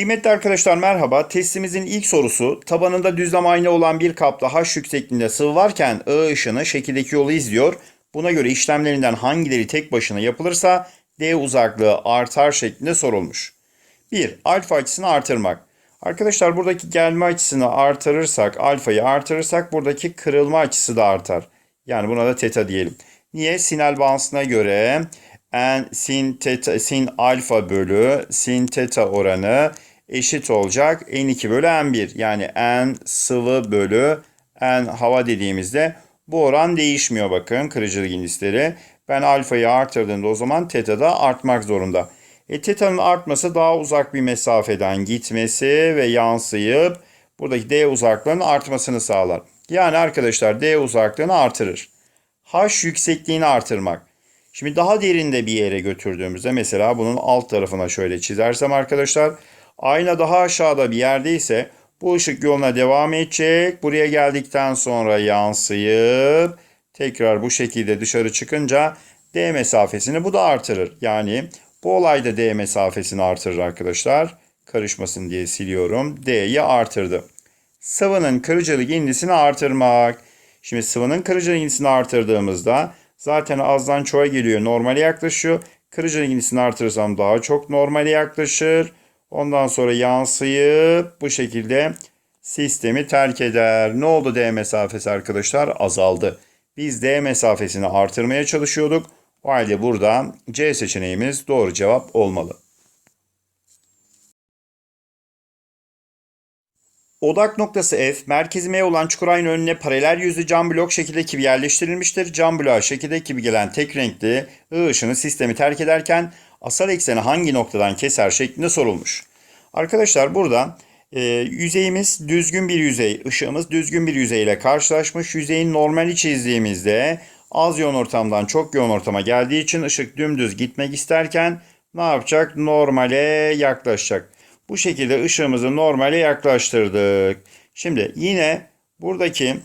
Kıymetli arkadaşlar merhaba. Testimizin ilk sorusu tabanında düzlem aynı olan bir kapta H yüksekliğinde sıvı varken I ışını şekildeki yolu izliyor. Buna göre işlemlerinden hangileri tek başına yapılırsa D uzaklığı artar şeklinde sorulmuş. 1. Alfa açısını artırmak. Arkadaşlar buradaki gelme açısını artırırsak, alfayı artırırsak buradaki kırılma açısı da artar. Yani buna da teta diyelim. Niye? Sinel bağıntısına göre n sin teta sin alfa bölü sin teta oranı eşit olacak n2 bölü n1. Yani n sıvı bölü n hava dediğimizde bu oran değişmiyor bakın kırıcılık indisleri. Ben alfayı artırdığımda o zaman teta da artmak zorunda. E, teta'nın artması daha uzak bir mesafeden gitmesi ve yansıyıp buradaki d uzaklığının artmasını sağlar. Yani arkadaşlar d uzaklığını artırır. H yüksekliğini artırmak. Şimdi daha derinde bir yere götürdüğümüzde mesela bunun alt tarafına şöyle çizersem arkadaşlar ayna daha aşağıda bir yerdeyse bu ışık yoluna devam edecek. Buraya geldikten sonra yansıyıp tekrar bu şekilde dışarı çıkınca D mesafesini bu da artırır. Yani bu olayda D mesafesini artırır arkadaşlar. Karışmasın diye siliyorum. D'yi artırdı. Sıvının kırıcılık indisini artırmak. Şimdi sıvının kırıcılık indisini artırdığımızda zaten azdan çoğa geliyor. Normale yaklaşıyor. Kırıcılık indisini artırırsam daha çok normale yaklaşır. Ondan sonra yansıyıp bu şekilde sistemi terk eder. Ne oldu D mesafesi arkadaşlar? Azaldı. Biz D mesafesini artırmaya çalışıyorduk. O halde burada C seçeneğimiz doğru cevap olmalı. Odak noktası F, merkezi M olan çukurayın önüne paralel yüzlü cam blok şekildeki gibi yerleştirilmiştir. Cam bloğa şekildeki gibi gelen tek renkli I ışını sistemi terk ederken asal ekseni hangi noktadan keser şeklinde sorulmuş. Arkadaşlar burada e, yüzeyimiz düzgün bir yüzey, ışığımız düzgün bir yüzeyle karşılaşmış. Yüzeyin normali çizdiğimizde az yoğun ortamdan çok yoğun ortama geldiği için ışık dümdüz gitmek isterken ne yapacak? Normale yaklaşacak. Bu şekilde ışığımızı normale yaklaştırdık. Şimdi yine buradaki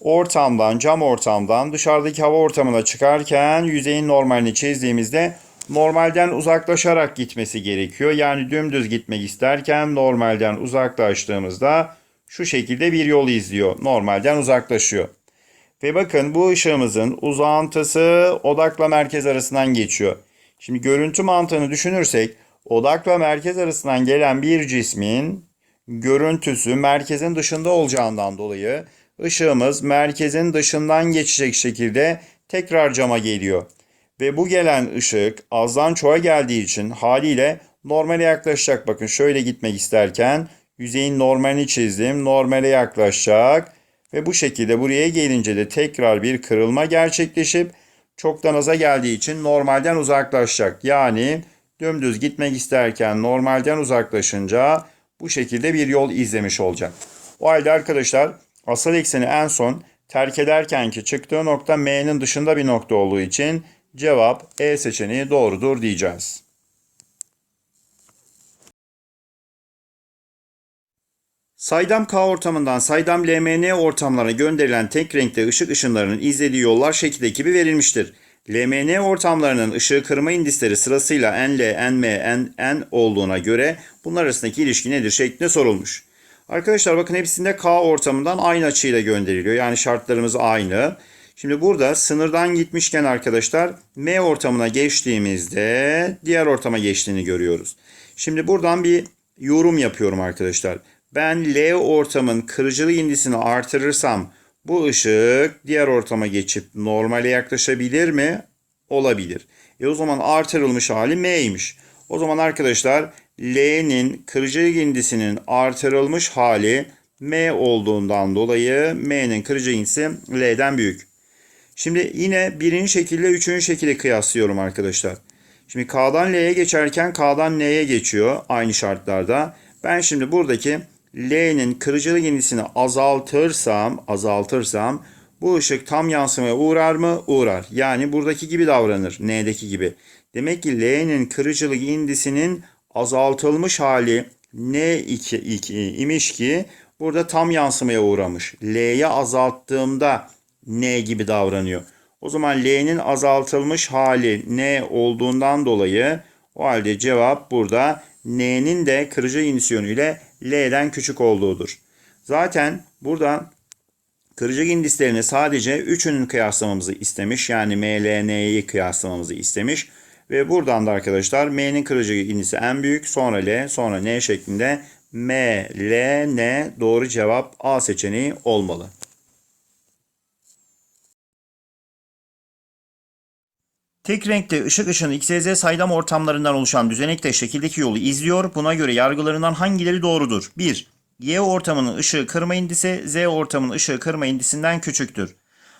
ortamdan, cam ortamdan dışarıdaki hava ortamına çıkarken yüzeyin normalini çizdiğimizde normalden uzaklaşarak gitmesi gerekiyor. Yani dümdüz gitmek isterken normalden uzaklaştığımızda şu şekilde bir yol izliyor. Normalden uzaklaşıyor. Ve bakın bu ışığımızın uzantısı odakla merkez arasından geçiyor. Şimdi görüntü mantığını düşünürsek odakla merkez arasından gelen bir cismin görüntüsü merkezin dışında olacağından dolayı ışığımız merkezin dışından geçecek şekilde tekrar cama geliyor. Ve bu gelen ışık azdan çoğa geldiği için haliyle normale yaklaşacak. Bakın şöyle gitmek isterken yüzeyin normalini çizdim. Normale yaklaşacak. Ve bu şekilde buraya gelince de tekrar bir kırılma gerçekleşip çoktan aza geldiği için normalden uzaklaşacak. Yani dümdüz gitmek isterken normalden uzaklaşınca bu şekilde bir yol izlemiş olacak. O halde arkadaşlar asal ekseni en son terk ederken ki çıktığı nokta M'nin dışında bir nokta olduğu için cevap E seçeneği doğrudur diyeceğiz. Saydam K ortamından saydam LMN ortamlarına gönderilen tek renkli ışık ışınlarının izlediği yollar şekildeki gibi verilmiştir. LMN ortamlarının ışığı kırma indisleri sırasıyla NL, NM, NN olduğuna göre bunlar arasındaki ilişki nedir şeklinde sorulmuş. Arkadaşlar bakın hepsinde K ortamından aynı açıyla gönderiliyor. Yani şartlarımız aynı. Şimdi burada sınırdan gitmişken arkadaşlar M ortamına geçtiğimizde diğer ortama geçtiğini görüyoruz. Şimdi buradan bir yorum yapıyorum arkadaşlar. Ben L ortamın kırıcılık indisini artırırsam bu ışık diğer ortama geçip normale yaklaşabilir mi? Olabilir. E o zaman artırılmış hali M'ymiş. O zaman arkadaşlar L'nin kırıcılık indisinin artırılmış hali M olduğundan dolayı M'nin kırıcılık indisi L'den büyük. Şimdi yine birinci şekilde üçüncü şekilde kıyaslıyorum arkadaşlar. Şimdi K'dan L'ye geçerken K'dan N'ye geçiyor aynı şartlarda. Ben şimdi buradaki L'nin kırıcılık indisini azaltırsam, azaltırsam bu ışık tam yansımaya uğrar mı? Uğrar. Yani buradaki gibi davranır. N'deki gibi. Demek ki L'nin kırıcılık indisinin azaltılmış hali N2 2 imiş ki burada tam yansımaya uğramış. L'ye azalttığımda N gibi davranıyor. O zaman L'nin azaltılmış hali N olduğundan dolayı o halde cevap burada N'nin de kırıcı indis yönüyle L'den küçük olduğudur. Zaten burada kırıcı indislerini sadece üçünün kıyaslamamızı istemiş. Yani M, L, N'yi kıyaslamamızı istemiş. Ve buradan da arkadaşlar M'nin kırıcı indisi en büyük, sonra L, sonra N şeklinde M, L, N doğru cevap A seçeneği olmalı. Tek renkte ışık ışını XYZ saydam ortamlarından oluşan düzenekte şekildeki yolu izliyor. Buna göre yargılarından hangileri doğrudur? 1. Y ortamının ışığı kırma indisi Z ortamının ışığı kırma indisinden küçüktür.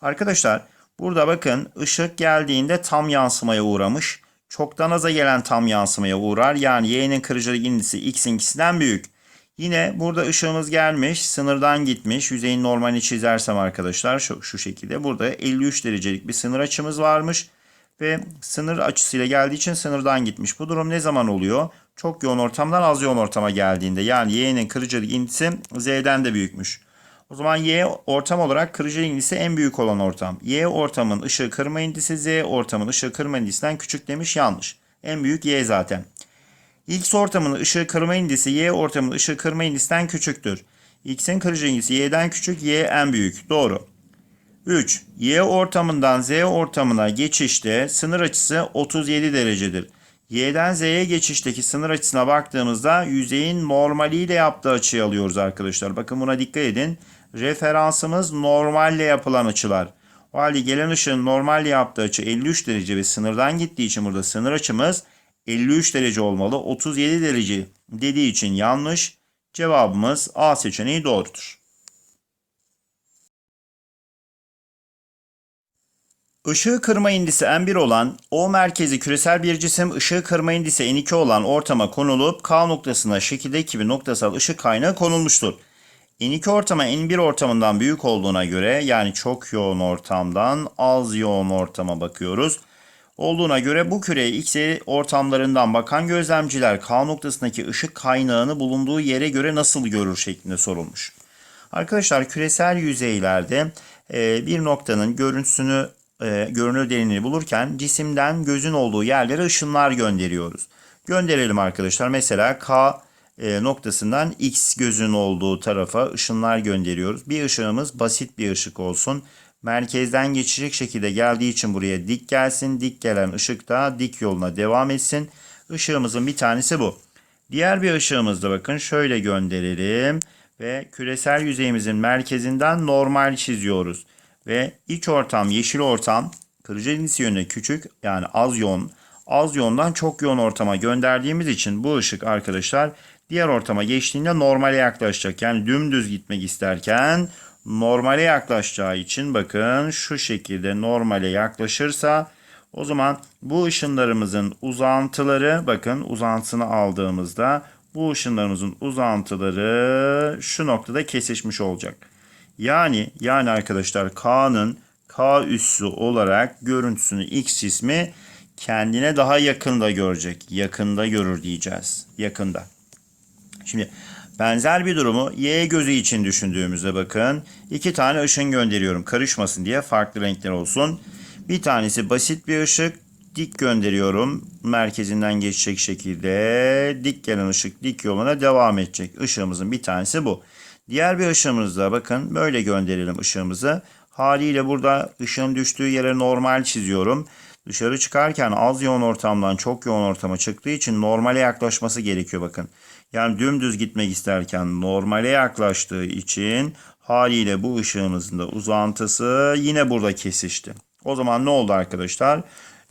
Arkadaşlar burada bakın ışık geldiğinde tam yansımaya uğramış. Çoktan aza gelen tam yansımaya uğrar. Yani Y'nin kırıcılık indisi X'inkisinden büyük. Yine burada ışığımız gelmiş, sınırdan gitmiş. Yüzeyin normalini çizersem arkadaşlar şu, şu şekilde. Burada 53 derecelik bir sınır açımız varmış. Ve sınır açısıyla geldiği için sınırdan gitmiş. Bu durum ne zaman oluyor? Çok yoğun ortamdan az yoğun ortama geldiğinde. Yani Y'nin kırıcılık indisi Z'den de büyükmüş. O zaman Y ortam olarak kırıcılık indisi en büyük olan ortam. Y ortamın ışığı kırma indisi Z ortamın ışığı kırma indisinden küçük demiş yanlış. En büyük Y zaten. X ortamının ışığı kırma indisi Y ortamının ışığı kırma indisinden küçüktür. X'in kırıcı indisi Y'den küçük, Y en büyük. Doğru. 3. Y ortamından Z ortamına geçişte sınır açısı 37 derecedir. Y'den Z'ye geçişteki sınır açısına baktığımızda yüzeyin normaliyle yaptığı açıyı alıyoruz arkadaşlar. Bakın buna dikkat edin. Referansımız normalle yapılan açılar. O halde gelen ışığın normalle yaptığı açı 53 derece ve sınırdan gittiği için burada sınır açımız 53 derece olmalı. 37 derece dediği için yanlış. Cevabımız A seçeneği doğrudur. Işığı kırma indisi N1 olan O merkezi küresel bir cisim ışığı kırma indisi N2 olan ortama konulup K noktasına şekildeki bir noktasal ışık kaynağı konulmuştur. N2 ortama N1 ortamından büyük olduğuna göre yani çok yoğun ortamdan az yoğun ortama bakıyoruz. Olduğuna göre bu küreye X ortamlarından bakan gözlemciler K noktasındaki ışık kaynağını bulunduğu yere göre nasıl görür şeklinde sorulmuş. Arkadaşlar küresel yüzeylerde e, bir noktanın görüntüsünü e, görünür derinliğini bulurken cisimden gözün olduğu yerlere ışınlar gönderiyoruz. Gönderelim arkadaşlar. Mesela K e, noktasından X gözün olduğu tarafa ışınlar gönderiyoruz. Bir ışığımız basit bir ışık olsun. Merkezden geçecek şekilde geldiği için buraya dik gelsin. Dik gelen ışık da dik yoluna devam etsin. Işığımızın bir tanesi bu. Diğer bir ışığımız da bakın şöyle gönderelim. Ve küresel yüzeyimizin merkezinden normal çiziyoruz. Ve iç ortam yeşil ortam kırıcı indisi yönüne küçük yani az yoğun. Az yoğundan çok yoğun ortama gönderdiğimiz için bu ışık arkadaşlar diğer ortama geçtiğinde normale yaklaşacak. Yani dümdüz gitmek isterken normale yaklaşacağı için bakın şu şekilde normale yaklaşırsa o zaman bu ışınlarımızın uzantıları bakın uzantısını aldığımızda bu ışınlarımızın uzantıları şu noktada kesişmiş olacak. Yani yani arkadaşlar K'nın K üssü olarak görüntüsünü X cismi kendine daha yakında görecek. Yakında görür diyeceğiz. Yakında. Şimdi benzer bir durumu Y gözü için düşündüğümüzde bakın. iki tane ışın gönderiyorum. Karışmasın diye farklı renkler olsun. Bir tanesi basit bir ışık. Dik gönderiyorum. Merkezinden geçecek şekilde dik gelen ışık dik yoluna devam edecek. Işığımızın bir tanesi bu. Diğer bir ışığımızda bakın böyle gönderelim ışığımızı. Haliyle burada ışığın düştüğü yere normal çiziyorum. Dışarı çıkarken az yoğun ortamdan çok yoğun ortama çıktığı için normale yaklaşması gerekiyor bakın. Yani dümdüz gitmek isterken normale yaklaştığı için haliyle bu ışığımızın da uzantısı yine burada kesişti. O zaman ne oldu arkadaşlar?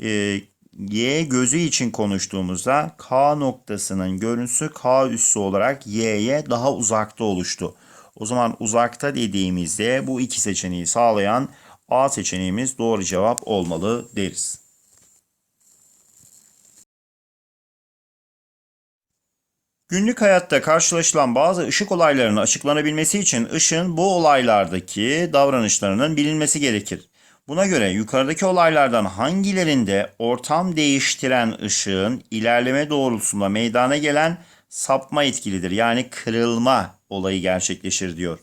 Ee, Y gözü için konuştuğumuzda K noktasının görüntüsü K üssü olarak Y'ye daha uzakta oluştu. O zaman uzakta dediğimizde bu iki seçeneği sağlayan A seçeneğimiz doğru cevap olmalı deriz. Günlük hayatta karşılaşılan bazı ışık olaylarının açıklanabilmesi için ışığın bu olaylardaki davranışlarının bilinmesi gerekir. Buna göre yukarıdaki olaylardan hangilerinde ortam değiştiren ışığın ilerleme doğrultusunda meydana gelen sapma etkilidir. Yani kırılma olayı gerçekleşir diyor.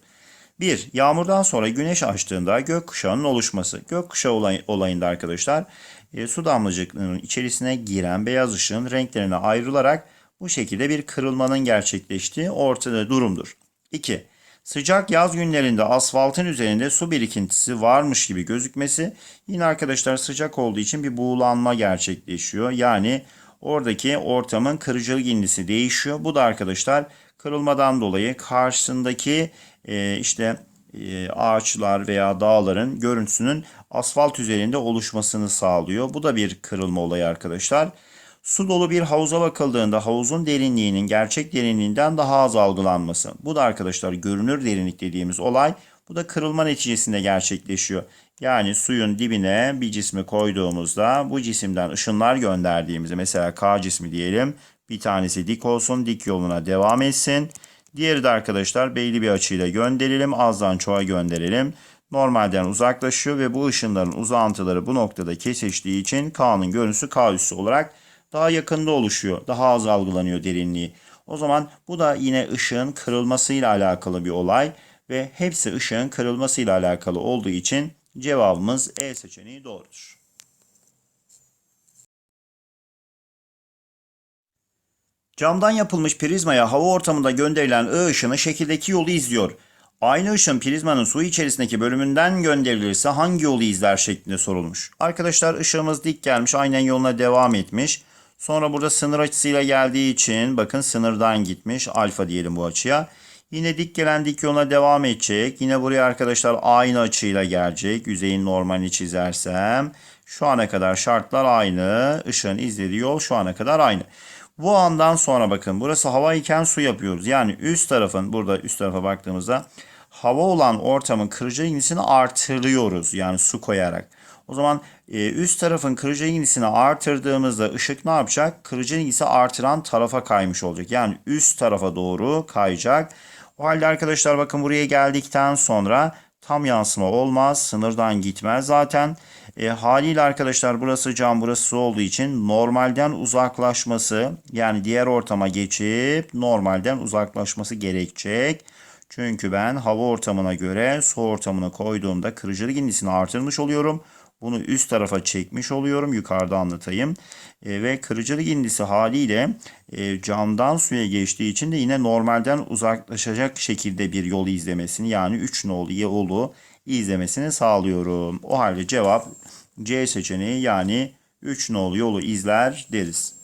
1. Yağmurdan sonra güneş açtığında gökkuşağının oluşması. Gökkuşağı olay, olayında arkadaşlar e, su damlacıklarının içerisine giren beyaz ışığın renklerine ayrılarak Bu şekilde bir kırılmanın gerçekleştiği ortada durumdur. 2. Sıcak yaz günlerinde asfaltın üzerinde su birikintisi varmış gibi gözükmesi yine arkadaşlar sıcak olduğu için bir buğulanma gerçekleşiyor. Yani oradaki ortamın kırıcılık indisi değişiyor. Bu da arkadaşlar kırılmadan dolayı karşısındaki e, işte e, ağaçlar veya dağların görüntüsünün asfalt üzerinde oluşmasını sağlıyor. Bu da bir kırılma olayı arkadaşlar. Su dolu bir havuza bakıldığında havuzun derinliğinin gerçek derinliğinden daha az algılanması. Bu da arkadaşlar görünür derinlik dediğimiz olay. Bu da kırılma neticesinde gerçekleşiyor. Yani suyun dibine bir cismi koyduğumuzda bu cisimden ışınlar gönderdiğimizde mesela K cismi diyelim. Bir tanesi dik olsun, dik yoluna devam etsin. Diğeri de arkadaşlar belli bir açıyla gönderelim. Azdan çoğa gönderelim. Normalden uzaklaşıyor ve bu ışınların uzantıları bu noktada kesiştiği için K'nın görüntüsü K üssü olarak daha yakında oluşuyor. Daha az algılanıyor derinliği. O zaman bu da yine ışığın kırılmasıyla alakalı bir olay ve hepsi ışığın kırılmasıyla alakalı olduğu için cevabımız E seçeneği doğrudur. Camdan yapılmış prizmaya hava ortamında gönderilen I ışını şekildeki yolu izliyor. Aynı ışın prizmanın su içerisindeki bölümünden gönderilirse hangi yolu izler şeklinde sorulmuş. Arkadaşlar ışığımız dik gelmiş aynen yoluna devam etmiş. Sonra burada sınır açısıyla geldiği için bakın sınırdan gitmiş. Alfa diyelim bu açıya. Yine dik gelen dik yoluna devam edecek. Yine buraya arkadaşlar aynı açıyla gelecek. Yüzeyin normalini çizersem. Şu ana kadar şartlar aynı. Işığın izlediği yol şu ana kadar aynı. Bu andan sonra bakın burası hava iken su yapıyoruz. Yani üst tarafın burada üst tarafa baktığımızda hava olan ortamın kırıcı indisini artırıyoruz. Yani su koyarak. O zaman e, üst tarafın kırıcı indisini artırdığımızda ışık ne yapacak? Kırıcı indisi artıran tarafa kaymış olacak. Yani üst tarafa doğru kayacak. O halde arkadaşlar bakın buraya geldikten sonra tam yansıma olmaz. Sınırdan gitmez zaten. E, haliyle arkadaşlar burası cam burası su olduğu için normalden uzaklaşması yani diğer ortama geçip normalden uzaklaşması gerekecek. Çünkü ben hava ortamına göre su ortamına koyduğumda kırıcılık indisini artırmış oluyorum. Bunu üst tarafa çekmiş oluyorum. Yukarıda anlatayım. E, ve kırıcılık indisi haliyle e, camdan suya geçtiği için de yine normalden uzaklaşacak şekilde bir yolu izlemesini yani 3 nolu yolu izlemesini sağlıyorum. O halde cevap C seçeneği yani 3 nolu yolu izler deriz.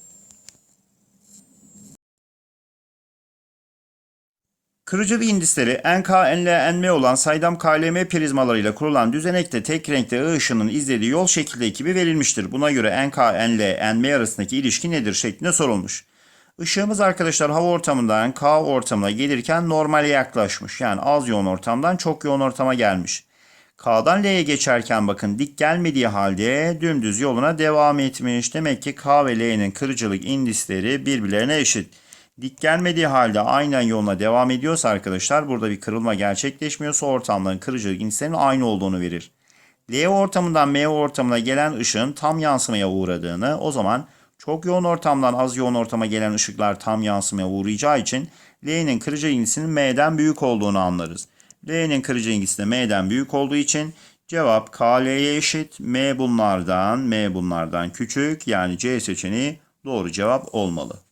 Kırıcılık indisleri NK, olan saydam KLM prizmalarıyla kurulan düzenekte tek renkte I ışının izlediği yol şekilde ekibi verilmiştir. Buna göre NK, NL, NM arasındaki ilişki nedir şeklinde sorulmuş. Işığımız arkadaşlar hava ortamından K ortamına gelirken normale yaklaşmış. Yani az yoğun ortamdan çok yoğun ortama gelmiş. K'dan L'ye geçerken bakın dik gelmediği halde dümdüz yoluna devam etmiş. Demek ki K ve L'nin kırıcılık indisleri birbirlerine eşit. Dik gelmediği halde aynen yoluna devam ediyorsa arkadaşlar burada bir kırılma gerçekleşmiyorsa ortamların kırıcılık indislerinin aynı olduğunu verir. L ortamından M ortamına gelen ışığın tam yansımaya uğradığını o zaman çok yoğun ortamdan az yoğun ortama gelen ışıklar tam yansımaya uğrayacağı için L'nin kırıcı indisinin M'den büyük olduğunu anlarız. L'nin kırıcı indisi de M'den büyük olduğu için cevap KL'ye eşit. M bunlardan, M bunlardan küçük yani C seçeneği doğru cevap olmalı.